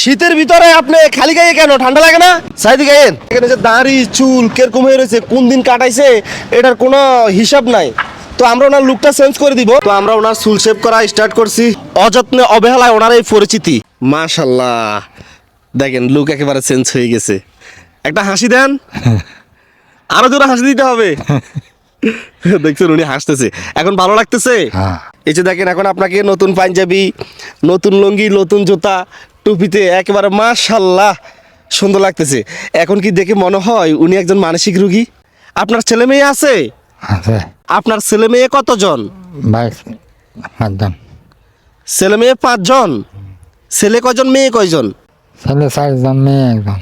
শীতের ভিতরে আপনি খালি গায়ে কেন? ঠান্ডা লাগে না? সাইদি গায়েন। এখানে যে দাড়ি চুল কীরকম হয়ে রয়েছে কোন দিন কাটাইছে এটার কোনো হিসাব নাই। তো আমরা ওনার লুকটা চেঞ্জ করে দিব। তো আমরা ওনার চুল শেভ করা স্টার্ট করছি। অযত্নে অবহেলায় ওনার এই পরিচিতি। মাশাল্লাহ। দেখেন লুক একেবারে চেঞ্জ হয়ে গেছে। একটা হাসি দেন। আরও জোরে হাসি দিতে হবে। দেখছেন উনি হাসতেছে। এখন ভালো লাগতেছে? হ্যাঁ। এই যে দেখেন এখন আপনাকে নতুন পাঞ্জাবি নতুন লুঙ্গি নতুন জুতা টুপিতে একেবারে মাশাল্লাহ সুন্দর লাগতেছে। এখন কি দেখে মনে হয় উনি একজন মানসিক রুগী? আপনার ছেলে মেয়ে আছে? আপনার ছেলে মেয়ে কতজন? পাঁচজন। ছেলে মেয়ে পাঁচজন? ছেলে কয়জন মেয়ে কয়জন? ছেলে চারজন মেয়ে একজন।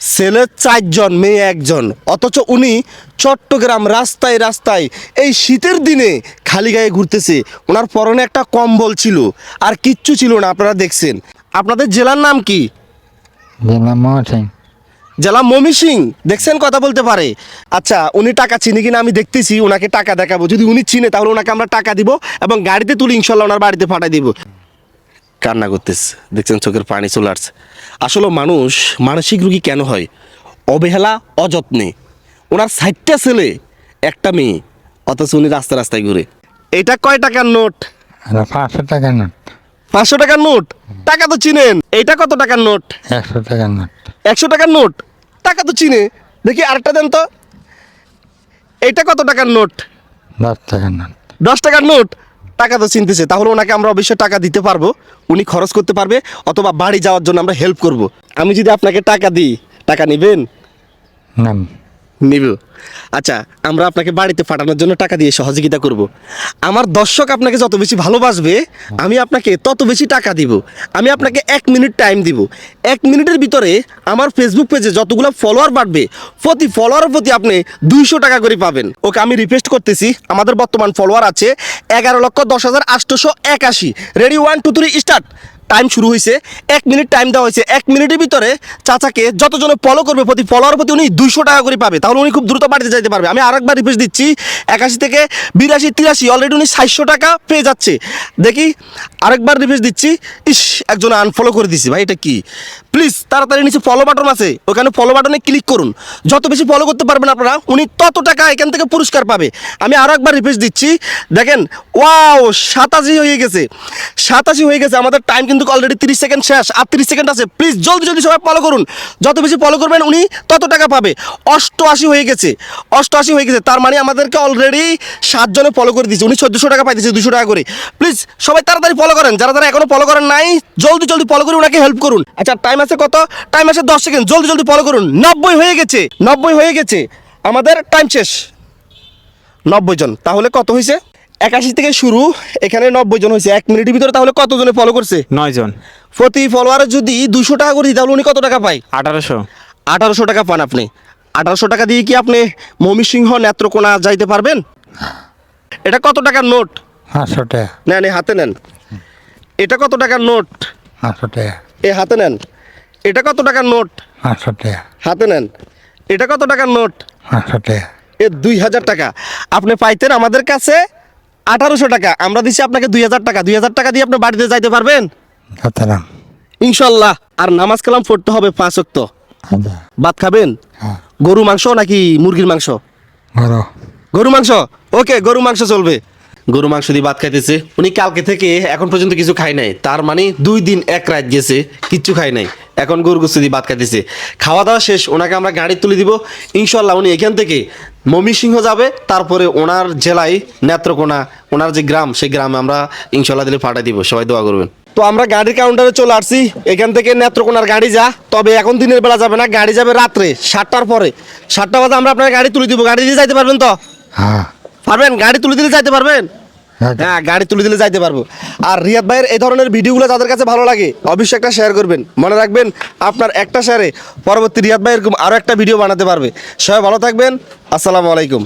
ছেলে চারজন মেয়ে একজন। অথচ উনি চট্টগ্রাম রাস্তায় রাস্তায় এই শীতের দিনে খালি গায়ে ঘুরতেছে। ওনার পরনে একটা কম্বল ছিল। আর কিচ্ছু ছিল না আপনারা দেখছেন। আপনাদের জেলার নাম কি? জেলা মহসিং। জেলা মমি সিং দেখছেন কথা বলতে পারে। আচ্ছা উনি টাকা চিনি কিনা আমি দেখতেছি ওনাকে টাকা দেখাবো। যদি উনি চিনে তাহলে ওনাকে আমরা টাকা দিব এবং গাড়িতে তুলে ইনশাল্লাহ ওনার বাড়িতে পাঠাই দিব। কান্না করতেছে। দেখছেন চোখের পানি চলে আসছে। আসলে মানুষ মানসিক রুগী কেন হয়? অবহেলা অযত্নে। ওনার ষাটটা ছেলে একটা মেয়ে অথচ উনি রাস্তা রাস্তায় ঘুরে। এটা কয় টাকার নোট? পাঁচশো টাকার নোট। পাঁচশো টাকার নোট? টাকা তো চিনেন। এইটা কত টাকার নোট? একশো টাকার নোট। একশো টাকার নোট? টাকা তো চিনে। দেখি আরেকটা দেন তো। এইটা কত টাকার নোট? দশ টাকার নোট। দশ টাকার নোট? টাকা তো চিনতেছে। তাহলে ওনাকে আমরা অবশ্যই টাকা দিতে পারব। উনি খরচ করতে পারবে অথবা বাড়ি যাওয়ার জন্য আমরা হেল্প করব। আমি যদি আপনাকে টাকা দিই টাকা নেবেন? নাম নিব। আচ্ছা আমরা আপনাকে বাড়িতে পাঠানোর জন্য টাকা দিয়ে সহযোগিতা করব। আমার দর্শক আপনাকে যত বেশি ভালোবাসবে, আমি আপনাকে তত বেশি টাকা দিব। আমি আপনাকে এক মিনিট টাইম দিব। এক মিনিটের ভিতরে আমার ফেসবুক পেজে যতগুলো ফলোয়ার বাড়বে, প্রতি ফলোয়ারের প্রতি আপনি দুইশো টাকা করে পাবেন। ওকে, আমি রিকোয়েস্ট করতেছি, আমাদের বর্তমান ফলোয়ার আছে এগারো লক্ষ দশ হাজার আটশোশো একাশি। Ready one two three start time শুরু হয়েছে এক মিনিট টাইম দেওয়া হয়েছে এক মিনিটের ভিতরে চাচাকে যতজনে ফলো করবে প্রতি ফলোয়ার প্রতি উনি দুইশো টাকা করে পাবে। তাহলে উনি খুব দ্রুত বাড়িতে যাইতে পারবে। আমি আরেকবার রিকোয়েস্ট দিচ্ছি। একাশি থেকে বিরাশি, তিরাশি অলরেডি উনি সাতশো টাকা পেয়ে যাচ্ছে। দেখি, আরেকবার রিকোয়েস্ট দিচ্ছি। ইস, একজন আনফলো করে দিছি। ভাই, এটা কি? প্লিজ তাড়াতাড়ি নিচে ফলো বাটন আছে। ওখানে ফলো বাটনে ক্লিক করুন। যত বেশি ফলো করতে পারবেন আপনারা, উনি তত টাকা এখান থেকে পুরস্কার পাবে। আমি আরও একবার রিকোয়েস্ট দিচ্ছি। দেখেন ওয়াও সাতাশি হয়ে গেছে। সাতাশি হয়ে গেছে। আমাদের টাইম কিন্তু অলরেডি তিরিশ সেকেন্ড শেষ। আর তিরিশ সেকেন্ড আছে। প্লিজ জলদি জলদি সবাই ফলো করুন। যত বেশি ফলো করবেন উনি, তত টাকা পাবে। অষ্টআশি হয়ে গেছে। অষ্টআশি হয়ে গেছে। তার মানে আমাদেরকে অলরেডি সাতজনে ফলো করে দিয়েছে। উনি চোদ্দোশো টাকা পাইতেছে, দুশো টাকা করে। প্লিজ সবাই তাড়াতাড়ি ফলো করেন। যারা যারা এখনও ফলো করেন নাই, জলদি জলদি ফলো করে ওনাকে হেল্প করুন। আচ্ছা টাইম আছে কত? টাইম আছে দশ সেকেন্ড জলদি জলদি ফলো করুন। নব্বই হয়ে গেছে। নব্বই হয়ে গেছে। আমাদের টাইম শেষ। নব্বই জন। তাহলে কত হয়েছে একাশি থেকে শুরু এখানে নব্বই জন হয়েছে। এক মিনিটের ভিতরে তাহলে কতজনে ফলো করছে? নয় জন। প্রতি ফলোয়ারে যদি দুশো টাকা করে দিই তাহলে উনি কত টাকা পায়? আঠারোশো। আঠারোশো টাকা পান আপনি। আঠারোশো টাকা দিয়ে কি আপনি ময়মনসিংহ নেত্রকোনা যাইতে পারবেন? এটা কত টাকার নোট? পাঁচশো টাকা। নেন এই হাতে নেন। এটা কত টাকার নোট? পাঁচশো টাকা। এ হাতে নেন। এটা কত টাকার নোট? পাঁচশো টাকা। হাতে নেন। এটা কত টাকার নোট? পাঁচশো টাকা। এ দুই হাজার টাকা। আপনি পাইতেন আমাদের কাছে আঠারোশো টাকা। আমরা দিচ্ছি আপনাকে দুই হাজার টাকা। দুই হাজার টাকা দিয়ে আপনি বাড়িতে যাইতে পারবেন? ইনশাল্লাহ। আর নামাজ কালাম পড়তে হবে পাঁচ অক্ত ভাত খাবেন? হ্যাঁ। গরু মাংস নাকি মুরগির মাংস? গরু মাংস? ওকে গরু মাংস চলবে। গরু মাংস দিয়ে ভাত খাইতেছে। উনি কালকে থেকে এখন পর্যন্ত কিছু খাই নাই। তার মানে দুই দিন এক রাত গেছে কিচ্ছু খাই নাই। এখন গরু গোস্ত দিয়ে ভাত খাইতেছে। খাওয়া দাওয়া শেষ ওনাকে আমরা গাড়ি তুলে দিব। ইনশাল্লাহ উনি এখান থেকে ময়মনসিংহ যাবে তারপরে ওনার জেলায় নেত্রকোনা ওনার যে গ্রাম সেই গ্রামে আমরা ইনশাল্লাহ দিলে পাঠিয়ে দিব। সবাই দোয়া করবেন। তো আমরা গাড়ির কাউন্টারে চলে আসছি। এখান থেকে নেত্রকোনার গাড়ি যা তবে এখন দিনের বেলা যাবে না গাড়ি যাবে রাত্রে সাতটার পরে। সাতটা বাজে আমরা আপনার গাড়ি তুলে দিব। গাড়ি দিয়ে যাইতে পারবেন তো? হ্যাঁ। পারবেন? গাড়ি তুলে দিলে যাইতে পারবেন? হ্যাঁ গাড়ি তুলে দিলে যাইতে পারব। আর রিয়াদ ভাইয়ের এই ধরনের ভিডিওগুলো যাদের কাছে ভালো লাগে, অবশ্যই একটা শেয়ার করবেন। মনে রাখবেন, আপনার একটা শেয়ারে পরবর্তী রিয়াদ ভাই এরকম আরও একটা ভিডিও বানাতে পারবে। সবাই ভালো থাকবেন, আসসালামু আলাইকুম।